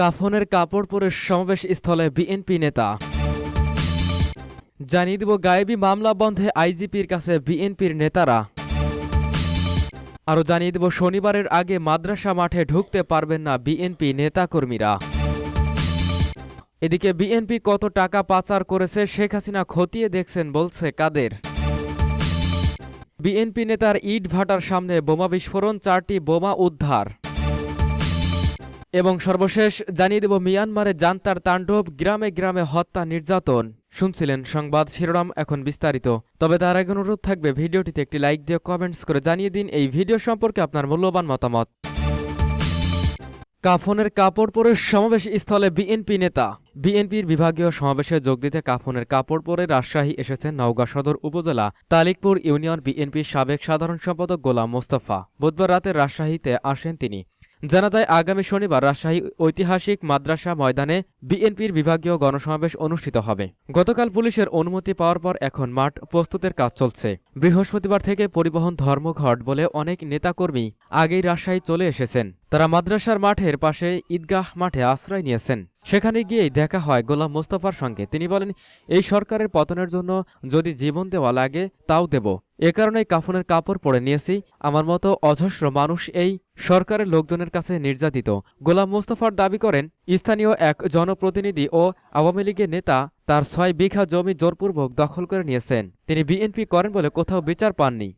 কাফনের কাপড় পরে সমাবেশ স্থলে বিএনপি নেতা। জানিয়ে দিব, গায়েবী মামলা বন্ধে আইজিপির কাছে বিএনপির নেতারা। আরও জানিয়ে দিব, শনিবারের আগে মাদ্রাসা মাঠে ঢুকতে পারবেন না বিএনপি নেতাকর্মীরা। এদিকে বিএনপি কত টাকা পাচার করেছে শেখ হাসিনা খতিয়ে দেখছেন বলছে কাদের। বিএনপি নেতার ইট ভাটার সামনে বোমা বিস্ফোরণ, চারটি বোমা উদ্ধার। এবং সর্বশেষ জানিয়ে দেব, মিয়ানমারে জান্তার তাণ্ডব, গ্রামে গ্রামে হত্যা নির্যাতন। শুনছিলেন সংবাদ শিরোনাম এখন বিস্তারিত। তবে তার আগে অনুরোধ থাকবে, ভিডিওটিতে একটি লাইক দিয়ে কমেন্টস করে জানিয়ে দিন এই ভিডিও সম্পর্কে আপনার মূল্যবান মতামত। কাফনের কাপড় পরে সমাবেশ স্থলে বিএনপি নেতা। বিএনপির বিভাগীয় সমাবেশে যোগ দিতে কাফনের কাপড় পরে রাজশাহী এসেছেন নওগাঁ সদর উপজেলা। তালিকপুর ইউনিয়ন বিএনপির সাবেক সাধারণ সম্পাদক গোলাম মোস্তফা। বুধবার রাতে রাজশাহীতে আসেন তিনি। জানা যায়, আগামী শনিবার রাজশাহী ঐতিহাসিক মাদ্রাসা ময়দানে বিএনপির বিভাগীয় গণসমাবেশ অনুষ্ঠিত হবে। গতকাল পুলিশের অনুমতি পাওয়ার পর এখন মাঠ প্রস্তুতের কাজ চলছে। বৃহস্পতিবার থেকে পরিবহন ধর্মঘট বলে অনেক নেতাকর্মী আগেই রাজশাহী চলে এসেছেন। তারা মাদ্রাসার মাঠের পাশে ঈদগাহ মাঠে আশ্রয় নিয়েছেন। সেখানে গিয়েই দেখা হয় গোলাম মোস্তফার সঙ্গে। তিনি বলেন, এই সরকারের পতনের জন্য যদি জীবন দেওয়া লাগে, তাও দেব। এ কারণেই কাফনের কাপড় পরে নিয়েছি। আমার মতো অজস্র মানুষ এই সরকারের লোকজনের কাছে নির্যাতিত। গোলাম মোস্তফার দাবি করেন, স্থানীয় এক জনপ্রতিনিধি ও আওয়ামী লীগের নেতা তার ছয় বিঘা জমি জোরপূর্বক দখল করে নিয়েছেন। তিনি বিএনপি করেন বলে কোথাও বিচার পাননি।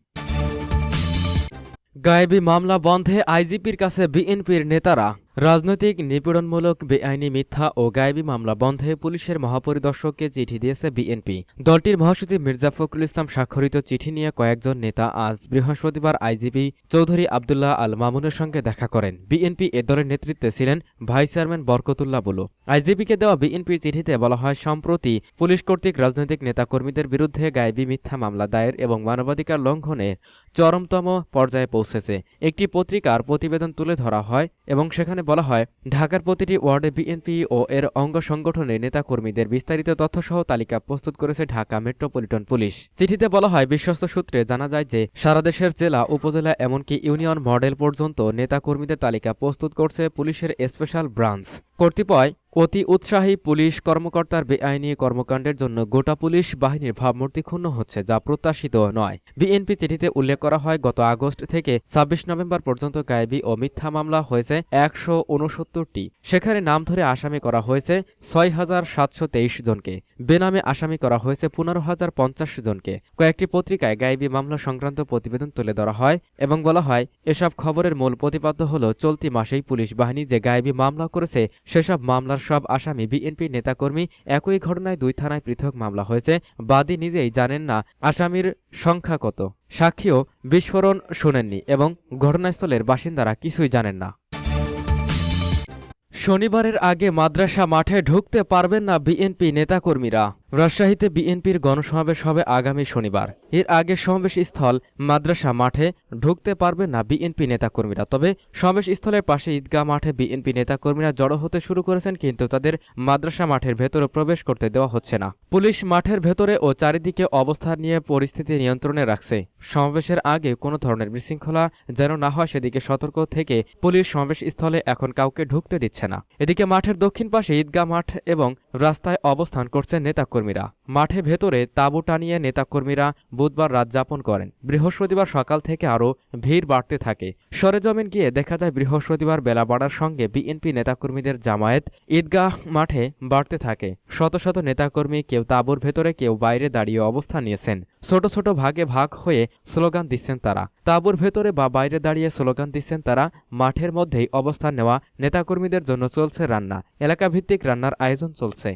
গায়েবী মামলা বন্ধে আইজিপির কাছে বিএনপির নেতারা রাজনৈতিক নিপীড়নমূলক, বেআইনি মিথ্যা ও গায়েবী মামলা বন্ধে পুলিশের মহাপরিদর্শককে চিঠি দিয়েছে বিএনপি। দলটির মহাসচিব মির্জা ফখরুল ইসলাম স্বাক্ষরিত চিঠি নিয়ে কয়েকজন নেতা আজ বৃহস্পতিবার আইজিপি চৌধুরী আবদুল্লাহ আল মামুনের সঙ্গে দেখা করেন। বিএনপি এ দলের নেতৃত্বে ছিলেন ভাইস চেয়ারম্যান বরকতুল্লাহ বুলু। আইজিপিকে দেওয়া বিএনপির চিঠিতে বলা হয়, সম্প্রতি পুলিশ কর্তৃক রাজনৈতিক নেতাকর্মীদের বিরুদ্ধে গায়েবী মিথ্যা মামলা দায়ের এবং মানবাধিকার লঙ্ঘনের চরমতম পর্যায়ে পৌঁছেছে। একটি পত্রিকার প্রতিবেদন তুলে ধরা হয় এবং সেখানে বলা হয়, ঢাকার প্রতিটি ওয়ার্ডে বিএনপি ও এর অঙ্গ সংগঠনের নেতাকর্মীদের বিস্তারিত তথ্যসহ তালিকা প্রস্তুত করেছে ঢাকা মেট্রোপলিটন পুলিশ। চিঠিতে বলা হয়, বিশ্বস্ত সূত্রে জানা যায় যে, সারা দেশের জেলা, উপজেলা এমনকি ইউনিয়ন মডেল পর্যন্ত নেতাকর্মীদের তালিকা প্রস্তুত করছে পুলিশের স্পেশাল ব্রাঞ্চ। কর্তৃপয় অতি উৎসাহী পুলিশ কর্মকর্তার বেআইনি কর্মকাণ্ডের জন্য গোটা পুলিশ বাহিনীর ভাবমূর্তি ক্ষুণ্ণ হচ্ছে, যা প্রত্যাশিত নয়। বিএনপি চিঠিতে উল্লেখ করা হয়, গত আগস্ট থেকে ছাব্বিশ নভেম্বর পর্যন্ত গায়েবী ও মিথ্যা মামলা হয়েছে একশো উনসত্তরটি। সেখানে নাম ধরে আসামি করা হয়েছে ছয় হাজার সাতশো তেইশ জনকে। বেনামে আসামি করা হয়েছে পনেরো হাজার পঞ্চাশ জনকে। কয়েকটি পত্রিকায় গায়েবি মামলা সংক্রান্ত প্রতিবেদন তুলে ধরা হয় এবং বলা হয়, এসব খবরের মূল প্রতিপাদ্য হল, চলতি মাসেই পুলিশ বাহিনী যে গায়েবি মামলা করেছে সেসব মামলার সব আসামি বিএনপি নেতাকর্মী একই ঘটনায় দুই থানায় পৃথক মামলা হয়েছে, বাদী নিজেই জানেন না আসামির সংখ্যা কত। সাক্ষীও বিস্ফোরণ শোনেননি এবং ঘটনাস্থলের বাসিন্দারা কিছুই জানেন না। শনিবারের আগে মাদ্রাসা মাঠে ঢুকতে পারবেন না বিএনপি নেতাকর্মীরা। রাজশাহীতে বিএনপির গণসমাবেশ হবে আগামী শনিবার। এর আগে সমাবেশ স্থল মাদ্রাসা মাঠে ঢুকতে পারবে না বিএনপি নেতাকর্মীরা। তবে সমাবেশ স্থলের পাশে ঈদগাহ মাঠে বিএনপি নেতাকর্মীরা জড়ো হতে শুরু করেছেন, কিন্তু তাদের মাদ্রাসা মাঠের ভেতরে প্রবেশ করতে দেওয়া হচ্ছে না। পুলিশ মাঠের ভেতরে ও চারিদিকে অবস্থান নিয়ে পরিস্থিতি নিয়ন্ত্রণে রাখছে। সমাবেশের আগে কোনো ধরনের বিশৃঙ্খলা যেন না হয়, সেদিকে সতর্ক থেকে পুলিশ সমাবেশ স্থলে এখন কাউকে ঢুকতে দিচ্ছে না। এদিকে মাঠের দক্ষিণ পাশে ঈদগাহ মাঠ এবং রাস্তায় অবস্থান করছেন নেতাকর্মীরা। মাঠে ভেতরে তাঁবু টানিয়ে নেতাকর্মীরা বুধবার রাত যাপন করেন। বৃহস্পতিবার সকাল থেকে আরও ভিড় বাড়তে থাকে। সরেজমিন গিয়ে দেখা যায় বৃহস্পতিবার বেলা বাড়ার সঙ্গে বিএনপি নেতাকর্মীদের জামায়াত ঈদগাহ মাঠে বাড়তে থাকে। শত শত নেতাকর্মী কেউ তাঁবুর ভেতরে, কেউ বাইরে দাঁড়িয়ে অবস্থান নিয়েছেন। ছোট ছোট ভাগে ভাগ হয়ে স্লোগান দিচ্ছেন তারা। তাঁবুর ভেতরে বা বাইরে দাঁড়িয়ে স্লোগান দিচ্ছেন তারা। মাঠের মধ্যেই অবস্থান নেওয়া নেতাকর্মীদের জন্য চলছে রান্না। এলাকাভিত্তিক রান্নার আয়োজন চলছে।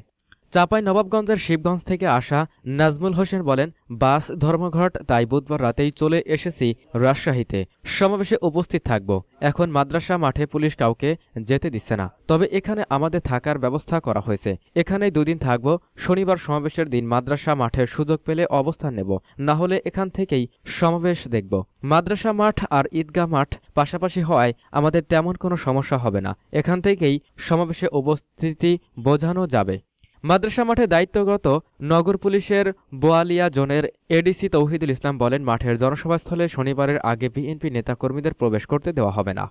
চাপাই নবাবগঞ্জের শিবগঞ্জ থেকে আসা নাজমুল হোসেন বলেন, বাস, ধর্মঘট, তাই বুধবার রাতেই চলে এসেছি রাজশাহীতে। সমাবেশে উপস্থিত থাকব। এখন মাদ্রাসা, মাঠে পুলিশ কাউকে যেতে দিচ্ছে না। তবে এখানে আমাদের থাকার ব্যবস্থা করা হয়েছে। এখানেই দুদিন থাকব। শনিবার সমাবেশের দিন মাদ্রাসা মাঠের সুযোগ পেলে অবস্থান নেব। না হলে এখান থেকেই সমাবেশ দেখব। মাদ্রাসা, মাঠ আর ঈদগাহ মাঠ পাশাপাশি হওয়ায় আমাদের তেমন কোনো সমস্যা হবে না। এখান থেকেই সমাবেশে উপস্থিতি বোঝানো যাবে। মাদ্রাসা মাঠে দায়িত্বগত নগর পুলিশের বোয়ালিয়া জোনের এডিসি তৌহিদুল ইসলাম বলেন, মাঠের জনসভাস্থলে শনিবারের আগে বিএনপি নেতাকর্মীদের প্রবেশ করতে দেওয়া হবে না।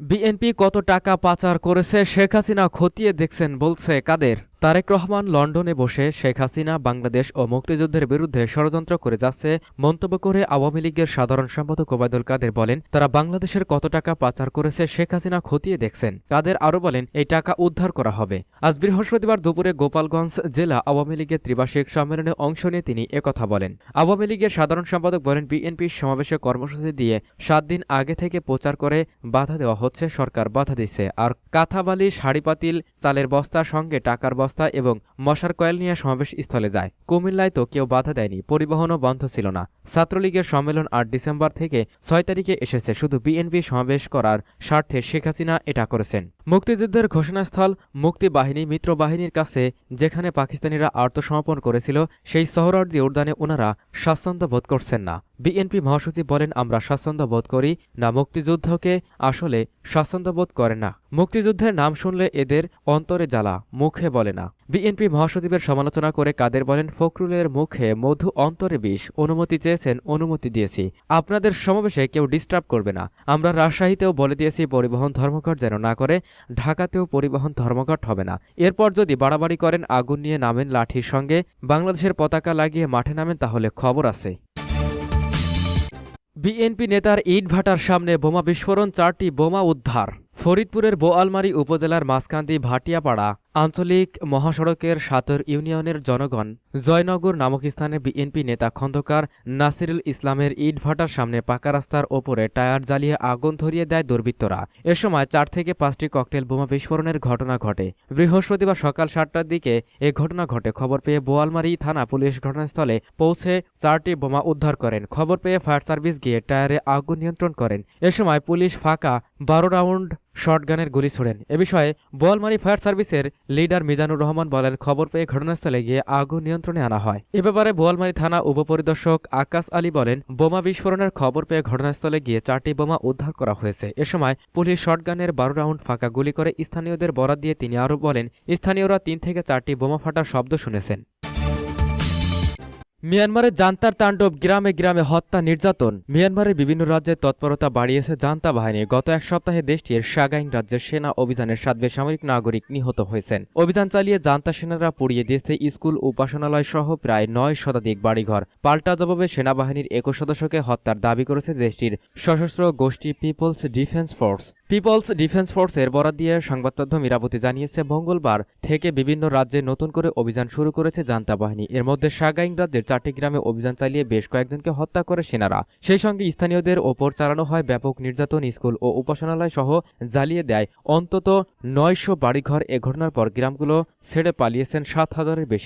বিএনপি কত টাকা পাচার করেছে, শেখ হাসিনা খতিয়ে দেখছেন বলছে কাদের? তারেক রহমান লন্ডনে বসে শেখ হাসিনা, বাংলাদেশ ও মুক্তিযুদ্ধের বিরুদ্ধে ষড়যন্ত্র করে যাচ্ছে মন্তব্য করে আওয়ামী লীগের সাধারণ সম্পাদক ওবায়দুল কাদের বলেন, তারা বাংলাদেশের কত টাকা পাচার করেছে শেখ হাসিনা খতিয়ে দেখছেন। কাদের আরও বলেন, এই টাকা উদ্ধার করা হবে। আজ বৃহস্পতিবার দুপুরে গোপালগঞ্জ জেলা আওয়ামী লীগের ত্রিবার্ষিক সম্মেলনে অংশ নিয়ে তিনি একথা বলেন। আওয়ামী লীগের সাধারণ সম্পাদক বলেন বিএনপির সমাবেশে কর্মসূচি দিয়ে সাত দিন আগে থেকে প্রচার করে বাধা দেওয়া হচ্ছে, সরকার বাধা দিচ্ছে। আর কাঁথাবালি শাড়িপাতিল চালের বস্তা সঙ্গে টাকার বস্তা এবং মশার কয়েল নিয়ে সমাবেশ স্থলে যায়। কুমিল্লায় তো কেউ বাধা দেয়নি, পরিবহনও বন্ধ ছিল না। ছাত্রলীগের সম্মেলন আট ডিসেম্বর থেকে ছয় তারিখে এসেছে, শুধু বিএনপি সমাবেশ করার স্বার্থে শেখ হাসিনা এটা করেছেন। মুক্তিযুদ্ধের ঘোষণাস্থল, মুক্তি বাহিনী, মিত্র বাহিনীর কাছে, যেখানে পাকিস্তানিরা আত্মসমর্পণ করেছিল, সেই সোহরাওয়ার্দী উদ্যানে ওনারা স্বাচ্ছন্দ্য বোধ করছেন না। বিএনপি মহাসচিব বলেন, আমরা স্বাচ্ছন্দ্য বোধ করি না মুক্তিযুদ্ধকে, আসলে স্বাচ্ছন্দ্য বোধ করে না। মুক্তিযুদ্ধের নাম শুনলে এদের অন্তরে জ্বালা, মুখে বলে না। বিএনপি মহাসচিবের সমালোচনা করে কাদের বলেন, ফখরুলের মুখে মধু অন্তরে বিষ, অনুমতি চেয়েছেন, অনুমতি দিয়েছি। আপনাদের সমাবেশে কেউ ডিস্টার্ব করবে না। আমরা রাজশাহীতেও বলে দিয়েছি, পরিবহন ধর্মঘট যেন না করে, ঢাকাতেও পরিবহন ধর্মঘট হবে না। এরপর যদি বাড়াবাড়ি করেন, আগুন নিয়ে নামেন লাঠির সঙ্গে, বাংলাদেশের পতাকা লাগিয়ে মাঠে নামেন, তাহলে খবর আছে। বিএনপি নেতার ইট ভাটার সামনে বোমা বিস্ফোরণ, চারটি বোমা উদ্ধার। ফরিদপুরের বোয়ালমারি উপজেলার মাসকান্দি ভাটিয়াপাড়া আঞ্চলিক মহাসড়কের সাতর ইউনিয়নের জনগণ জয়নগর নামক স্থানে বিএনপি নেতা খন্দকার নাসিরুল ইসলামের ইট ভাটার সামনে পাকা রাস্তার ওপরে টায়ার জ্বালিয়ে আগুন ধরিয়ে দেয় দুর্বৃত্তরা। এ সময় চার থেকে পাঁচটি ককটেল বোমা বিস্ফোরণের ঘটনা ঘটে। বৃহস্পতিবার সকাল সাতটার দিকে এ ঘটনা ঘটে। খবর পেয়ে বোয়ালমারী থানা পুলিশ ঘটনাস্থলে পৌঁছে চারটি বোমা উদ্ধার করেন। খবর পেয়ে ফায়ার সার্ভিস গিয়ে টায়ারে আগুন নিয়ন্ত্রণ করেন। এ সময় পুলিশ ফাঁকা বারো রাউন্ড শটগানের গুলি ছোড়েন। এ বিষয়ে বোয়ালমারি ফায়ার সার্ভিসের লিডার মিজানুর রহমান বলেন, খবর পেয়ে ঘটনাস্থলে গিয়ে আগুন নিয়ন্ত্রণে আনা হয়। এ ব্যাপারে বোয়ালমারি থানা উপপরিদর্শক আকাশ আলী বলেন, বোমা বিস্ফোরণের খবর পেয়ে ঘটনাস্থলে গিয়ে চারটি বোমা উদ্ধার করা হয়েছে। এ সময় পুলিশ শটগানের বারো রাউন্ড ফাঁকা গুলি করে স্থানীয়দের বরাত দিয়ে তিনি আরও বলেন, স্থানীয়রা তিন থেকে চারটি বোমা ফাটার শব্দ শুনেছেন। মিয়ানমারের জান্তার তাণ্ডব গ্রামে গ্রামে হত্যা নির্যাতন। মিয়ানমারের বিভিন্ন রাজ্যে তৎপরতা বাড়িয়েছে জান্তা বাহিনী। গত এক সপ্তাহে দেশটির সাগাইং রাজ্যের সেনা অভিযানের সাত বেসামরিক নাগরিক নিহত হয়েছেন। অভিযান চালিয়ে জান্তা সেনারা পুড়িয়ে দিয়েছে স্কুল, উপাসনালয় সহ প্রায় নয় শতাধিক বাড়িঘর। পাল্টা জবাবে সেনাবাহিনীর একুশ সদস্যকে হত্যার দাবি করেছে দেশটির সশস্ত্র গোষ্ঠী people's defence force. People's defence ফোর্সের বরাদ দিয়ে সংবাদমাধ্যম ইরাবতী জানিয়েছে, মঙ্গলবার থেকে বিভিন্ন রাজ্যে নতুন করে অভিযান শুরু করেছে জান্তা বাহিনী। এর মধ্যে সাগাইং রাজ্যের চারটি গ্রামে অভিযান চালিয়ে বেশ কয়েকজনকে হত্যা করে সেনারা। সেই সঙ্গে স্থানীয়দের ওপর চালানো হয় ব্যাপক নির্যাতন, স্কুল ও উপাসনালয় সহ জ্বালিয়ে দেয়। অন্তত নয়শো বাড়িঘর এ ঘটনার পর গ্রামগুলো ছেড়ে পালিয়েছেন সাত হাজারের বেশি।